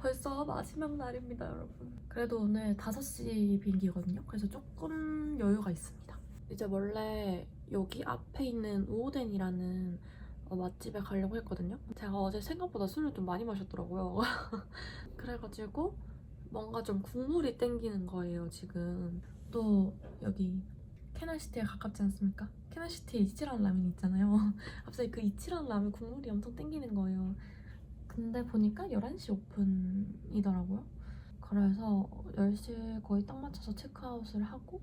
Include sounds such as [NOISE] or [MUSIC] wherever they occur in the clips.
벌써 마지막 날입니다, 여러분. 그래도 오늘 5시 비행기거든요. 그래서 조금 여유가 있습니다. 이제 원래 여기 앞에 있는 우오덴이라는 어, 맛집에 가려고 했거든요. 제가 어제 생각보다 술을 좀 많이 마셨더라고요. [LAUGHS] 그래가지고 뭔가 좀 국물이 땡기는 거예요, 지금. 또 여기 캐나시티에 가깝지 않습니까? 캐나시티에 이치란 라면 있잖아요. [LAUGHS] 갑자기 그 이치란 라면 국물이 엄청 땡기는 거예요. 근데 보니까 11시 오픈이더라고요. 그래서 10시에 거의 딱 맞춰서 체크아웃을 하고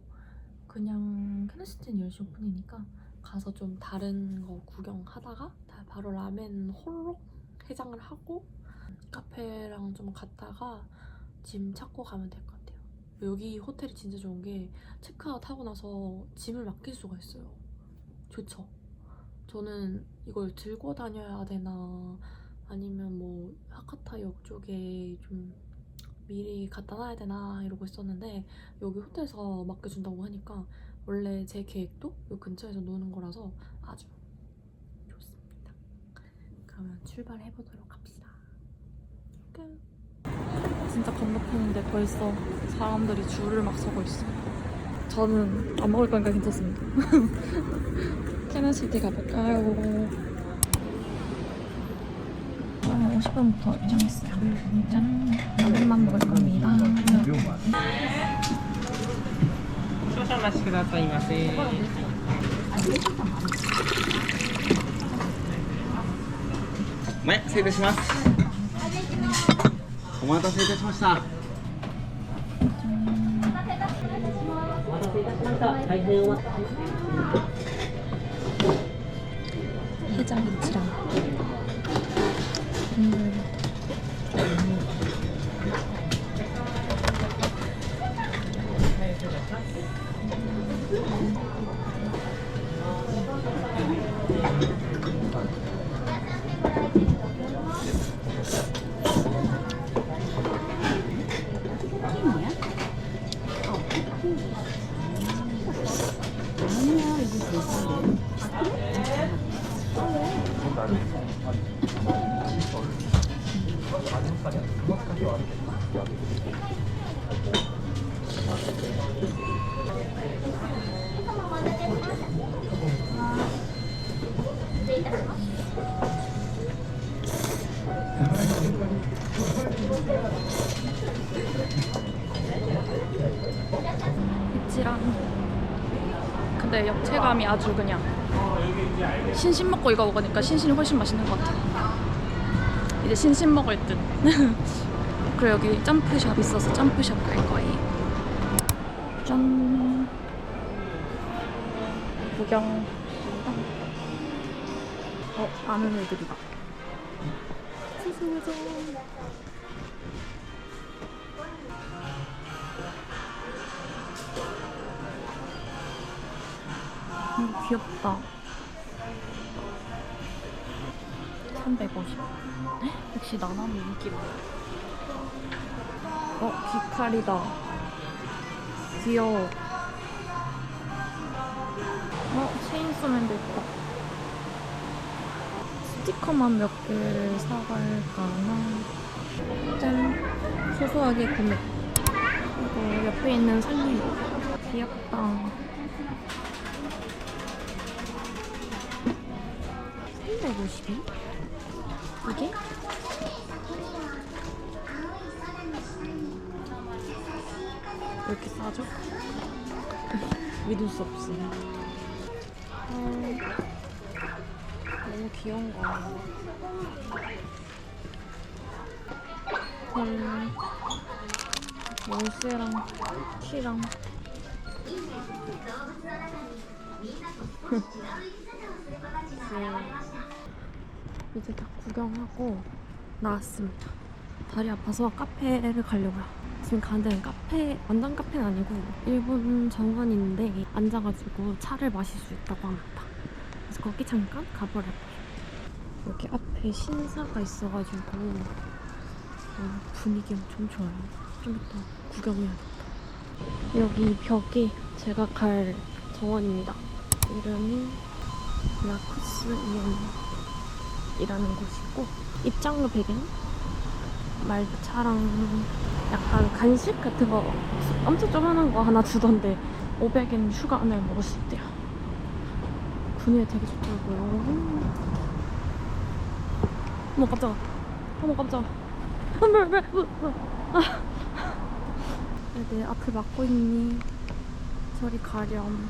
그냥 캐나시티는 10시 오픈이니까 가서 좀 다른 거 구경하다가 다 바로 라멘 홀로 해장을 하고 카페랑 좀 갔다가 짐 찾고 가면 될 것 같아요. 여기 호텔이 진짜 좋은 게 체크아웃 하고 나서 짐을 맡길 수가 있어요. 좋죠? 저는 이걸 들고 다녀야 되나 아니면 뭐 하카타역 쪽에 좀 미리 갖다 놔야 되나 이러고 있었는데 여기 호텔에서 맡겨준다고 하니까 원래 제 계획도 이 근처에서 노는 거라서 아주 좋습니다. 그러면 출발해 보도록 합시다. 끝. 진짜 건너편인데 벌써 사람들이 줄을 막 서고 있어. 저는 안 먹을 거니까 괜찮습니다. [LAUGHS] 캐나시티 가볼까요? 50분부터 입장했어요. 짠. 라면만 먹을 겁니다. 少々お待ちくださいませ。前、失礼いたします。お待たせいたしました。お待たせいたしました。 근데 역체감이 아주 그냥 신신 먹고 이거 먹으니까 신신이 훨씬 맛있는 것 같아. 이제 신신 먹을 듯. [LAUGHS] 그리고 여기 점프샵 있어서 점프샵 갈 거예요. 짠. 구경. 어, 아는 애들이다. 수수해줘. 음, 귀엽다. 350. 역시 나나미 인기 많아. 어, 귀칼이다. 귀여워. 어, 체인소맨도 있다. 스티커만 몇 개를 사갈까나. 짠. 소소하게 구매. 그리고 옆에 있는 살리. 귀엽다. 350원? 이게? 왜 이렇게 싸죠? [LAUGHS] 믿을 수 없어. 어, 너무 귀여운 거. 음, 열쇠랑 키랑. [LAUGHS] 이제 다 구경하고 나왔습니다. 다리 아파서 카페를 가려고요. 지금 가는 데는 카페, 완전 카페는 아니고 일본 정원인데 앉아가지고 차를 마실 수 있다고 합니다. 그래서 거기 잠깐 가보려고요. 여기 앞에 신사가 있어가지고 어, 분위기 엄청 좋아요. 좀 이따 구경해야겠다. 여기 벽이 제가 갈 정원입니다. 이름이 라쿠스 이온 이라는 곳이고 입장료 100엔 말차랑 약간 간식 같은 거 엄청 조그만한 거 하나 주던데 500엔 휴가 안에 먹을 수 있대요. 분위기 되게 좋더라고요. 어머 깜짝아. 어머 깜짝아. 어머 왜, 왜, 왜, 아. 왜내 앞을 막고 있니? 저리 가렴.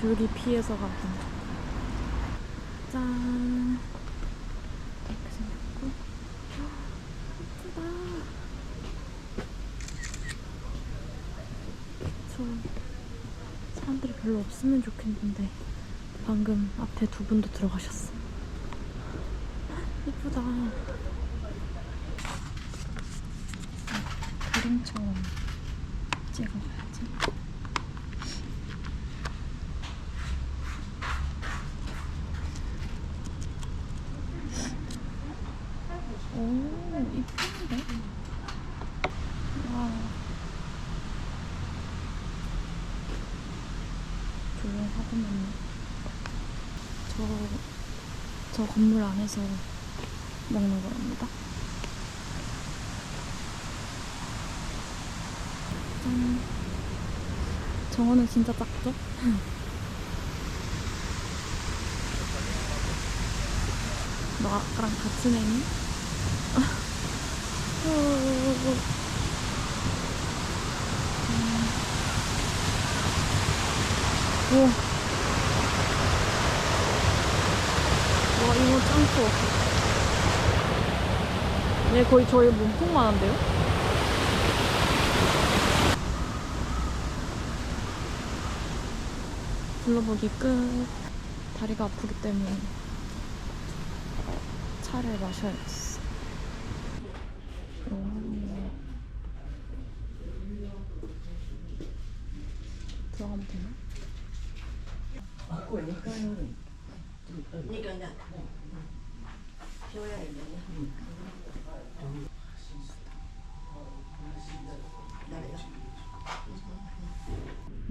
둘이 피해서 가긴. 짠. 이렇게 생겼고. 예쁘다. 저 사람들이 별로 없으면 좋겠는데 방금 앞에 두 분도 들어가셨어. 예쁘다. 그림처럼 찍어가야지. 오, 이쁜데? 와. 조용하구만. 저, 저 건물 안에서 먹는 거랍니다. 짠. 정원은 진짜 작죠? [LAUGHS] 너 아까랑 같은 애니? 우와. 와, 이거 짱 커. 얘 거의 저희 몸통만 한데요? 둘러보기 끝. 다리가 아프기 때문에 차를 마셔야겠어. 음. 들어가면 되나? 맞고 니까요니까 이제 쉬어야 되네.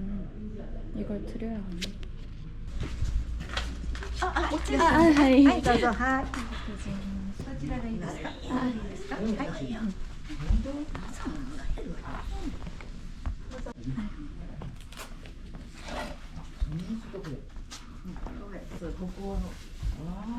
음, 이걸 드려야 하네. 아, 아, 아, 아, 아, 아, 아, 아, 아, 아, 아, 아, 아, 아, ここの。あ。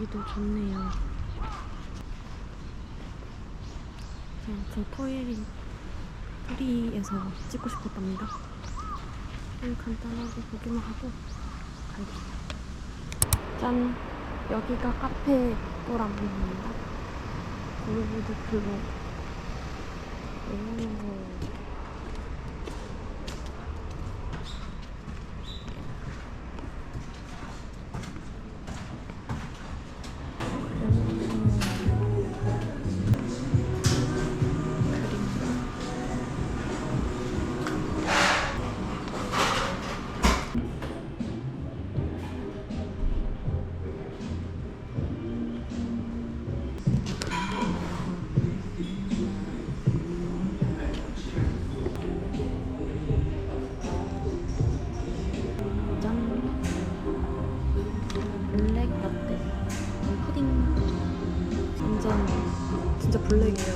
여기도 좋네요. 저, 저 토이, 토리에서 찍고 싶었답니다. 간단하게 보기만 하고 갈게요. 짠! 여기가 카페 또라문입니다. 골드블루. 오. 완전 진짜 블랙이에요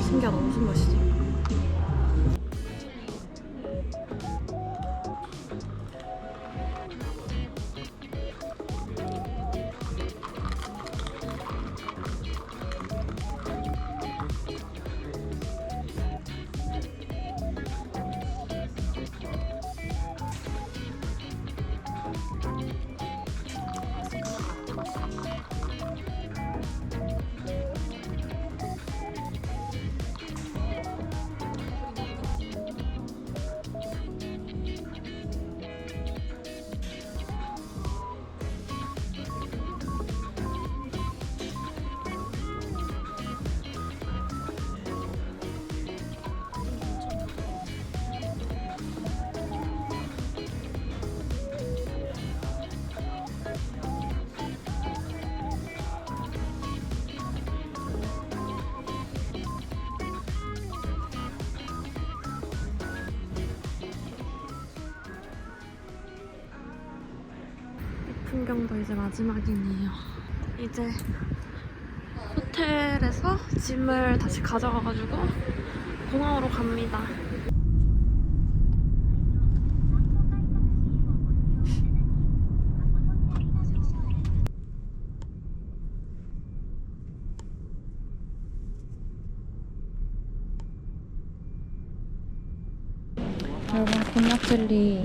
신기하다 무슨 맛이지? 풍경도 이제 마지막이네요. 이제 호텔에서 짐을 다시 가져가가지고 공항으로 갑니다. 여러분 곤약 젤리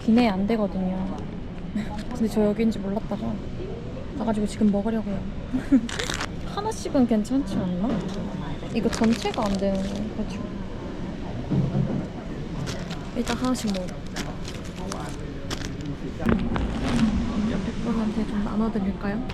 기내 안 되거든요. 근데 저 여기인지 몰랐다가 가가지고 지금 먹으려고요. 하나씩은 괜찮지 않나? 이거 전체가 안 되는 거 그렇죠? 일단 하나씩 먹어. 분한테 좀 나눠드릴까요?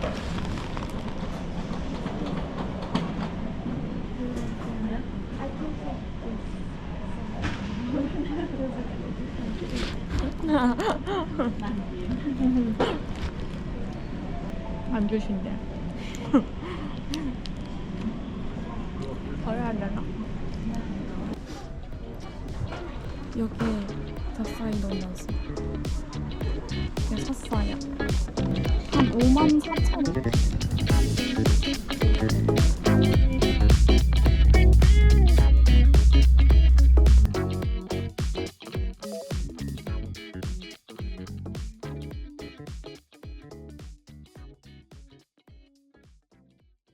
안 주신대. [LAUGHS] 버려야 되나? 여기에 너무 많습니다. 그냥 샀어요. 한 5만 4천 원.